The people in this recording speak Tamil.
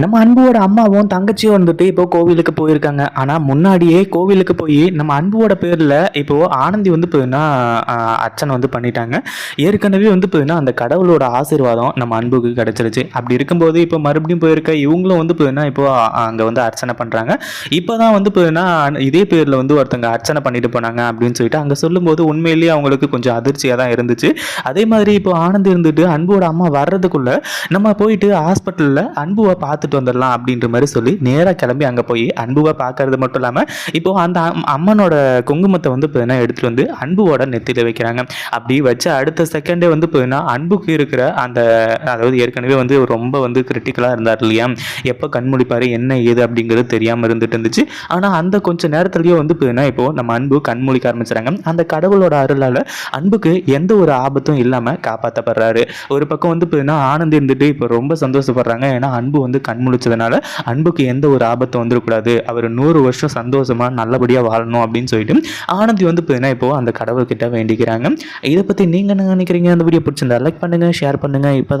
நம்ம அன்புவோட அம்மாவும் தங்கச்சியும் வந்துட்டு இப்போ கோவிலுக்கு போயிருக்காங்க. ஆனால் முன்னாடியே கோவிலுக்கு போய் நம்ம அன்புவோட பேரில் இப்போ ஆனந்தி வந்து போதுன்னா அர்ச்சனை வந்து பண்ணிட்டாங்க. ஏற்கனவே வந்து போதுன்னா அந்த கடவுளோட ஆசீர்வாதம் நம்ம அன்புக்கு கிடைச்சிருச்சு. அப்படி இருக்கும்போது இப்போ மறுபடியும் போயிருக்க இவங்களும் வந்து போதுன்னா இப்போ அங்கே வந்து அர்ச்சனை பண்ணுறாங்க இப்போ தான் வந்து போதுன்னா இதே பேரில் வந்து ஒருத்தங்க அர்ச்சனை பண்ணிட்டு போனாங்க அப்படின்னு சொல்லிட்டு அங்கே சொல்லும்போது உண்மையிலேயே அவங்களுக்கு கொஞ்சம் அதிர்ச்சியாக தான் இருந்துச்சு. அதே மாதிரி இப்போ ஆனந்தி இருந்துட்டு அன்போட அம்மா வர்றதுக்குள்ள நம்ம போயிட்டு ஹாஸ்பிட்டலில் அன்புவை பார்த்து பார்த்துட்டு வந்துடலாம் அப்படின்ற மாதிரி சொல்லி நேராக கிளம்பி அங்கே போய் அன்புவை பார்க்கறது மட்டும் இல்லாமல் இப்போது அந்த அம்- அம்மனோட குங்குமத்தை வந்து பார்த்தீங்கன்னா எடுத்துகிட்டு வந்து அன்புவோட நெத்தியில் வைக்கிறாங்க. அப்படி வச்ச அடுத்த செகண்டே வந்து பார்த்தீங்கன்னா அன்புக்கு இருக்கிற அந்த அதாவது ஏற்கனவே வந்து ரொம்ப வந்து கிரிட்டிக்கலாக இருந்தார் இல்லையா? எப்போ கண்முடிப்பார் என்ன ஏது அப்படிங்கிறது தெரியாமல் இருந்துட்டு இருந்துச்சு. ஆனால் அந்த கொஞ்ச நேரத்துலேயே வந்து பார்த்தீங்கன்னா இப்போது நம்ம அன்பு கண்மொழிக்க ஆரம்பிச்சுறாங்க. அந்த கடவுளோட அருளால் அன்புக்கு எந்த ஒரு ஆபத்தும் இல்லாமல் காப்பாற்றப்படுறாரு ஒரு பக்கம் வந்து பார்த்தீங்கன்னா ஆனந்த் இருந்துட்டு இப்போ ரொம்ப சந்தோஷப்படுறாங்க. ஏன்னா அன்பு வந்து கண் முழிச்சதுனால அன்புக்கு எந்த ஒரு ஆபத்தும் வந்துடக்கூடாது. அவர் நூறு வருஷம் சந்தோஷமா நல்லபடியாக வாழணும் அப்படின்னு சொல்லிட்டு ஆனந்தி வந்து பார்த்தீங்கன்னா இப்போ அந்த கடவுள்கிட்ட வேண்டிக்கிறாங்க. இதை பற்றி நீங்கள் என்ன நினைக்கிறீங்க? அந்த வீடியோ பிடிச்சிருந்தா லைக் பண்ணுங்க ஷேர் பண்ணுங்க. இப்போ